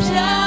Yeah.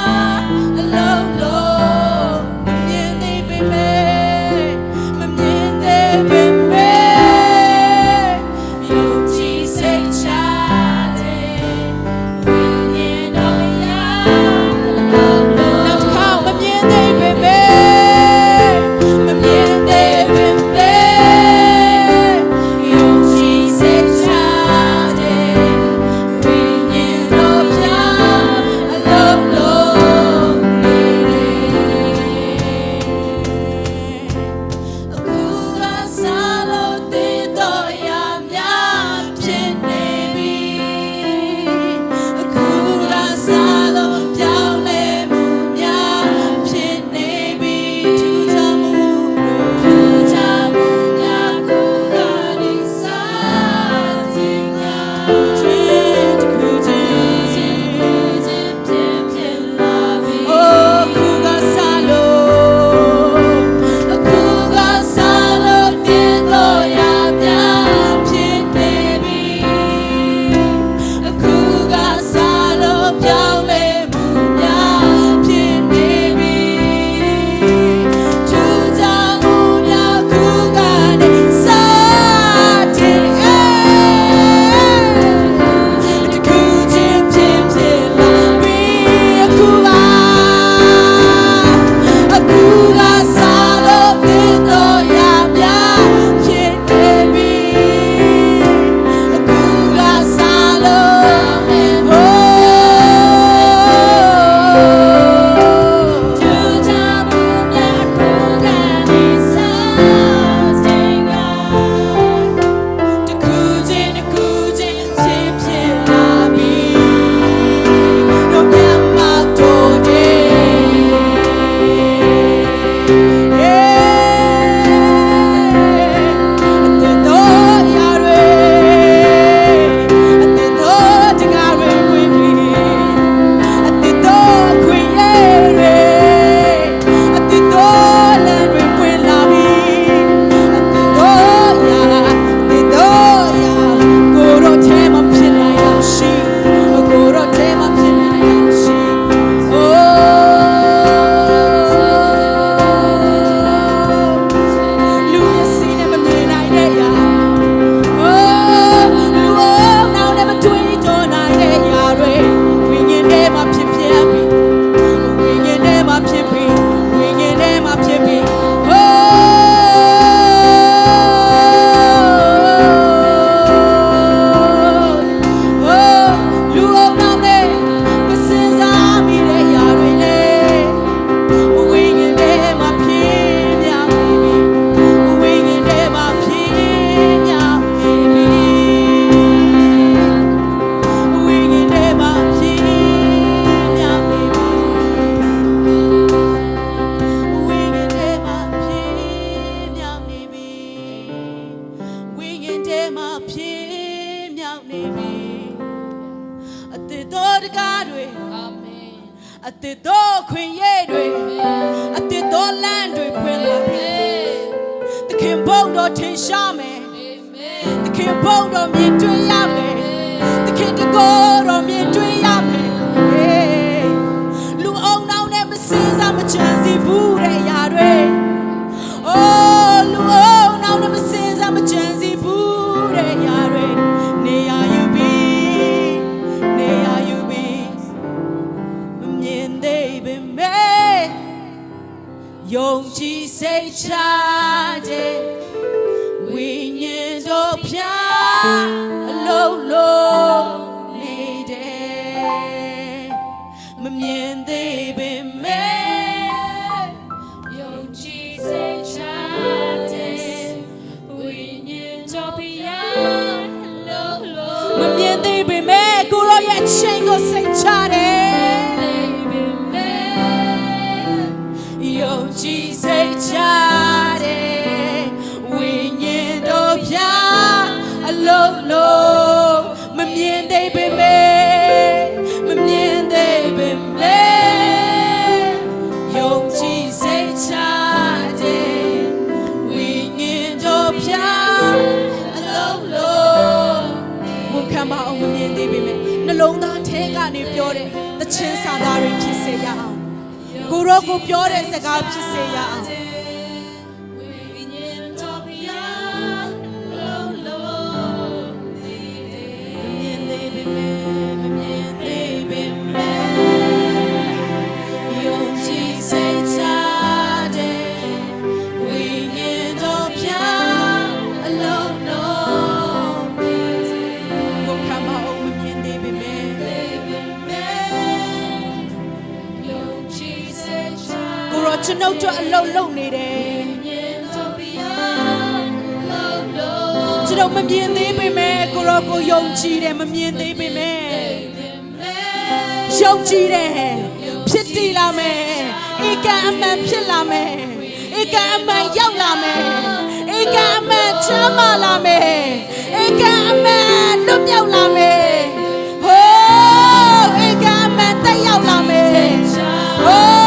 boat om je twee jaar mee de kind de go om je twee jaar mee Lu ook nou net precies aan mijn chance die boere jaren oh Lu ook nou net precies aan mijn chance die boere jaren nee ja je be? Nee ja je be? Miền đây bên mê dùng chi xây cha dê nguyên nhân အလုံးလုံးနေတယ်မမြင် တို့ဖြာအလုံးလုံးဝန်ခံပါအောင်မမြင်သေးပေမဲ့နှလုံးသားထဲကနေပြောတဲ့သချင်းစာသားတွေဖြစ်စေရအောင်ကိုရောကိုပြောတဲ့စကားဖြစ်စေရအောင် အတွက်အလုံးလုံးနေတယ်ကျွန်တော်မမြင်သေးပေမဲ့ကိုရောကိုယုံကြည်တယ်မမြင်သေးပေမဲ့ယုံကြည်တယ်ဖြစ်တည်လာမယ်ဧကအမှန်ဖြစ်လာမယ်ဧကအမှန်ရောက်လာမယ်ဧကအမှန်ချမ်းသာလာမယ်ဧကအမှန်လွတ်မြောက်လာမယ်ဟိုးဧကအမှန်တက်ရောက်လာမယ်ဟိုး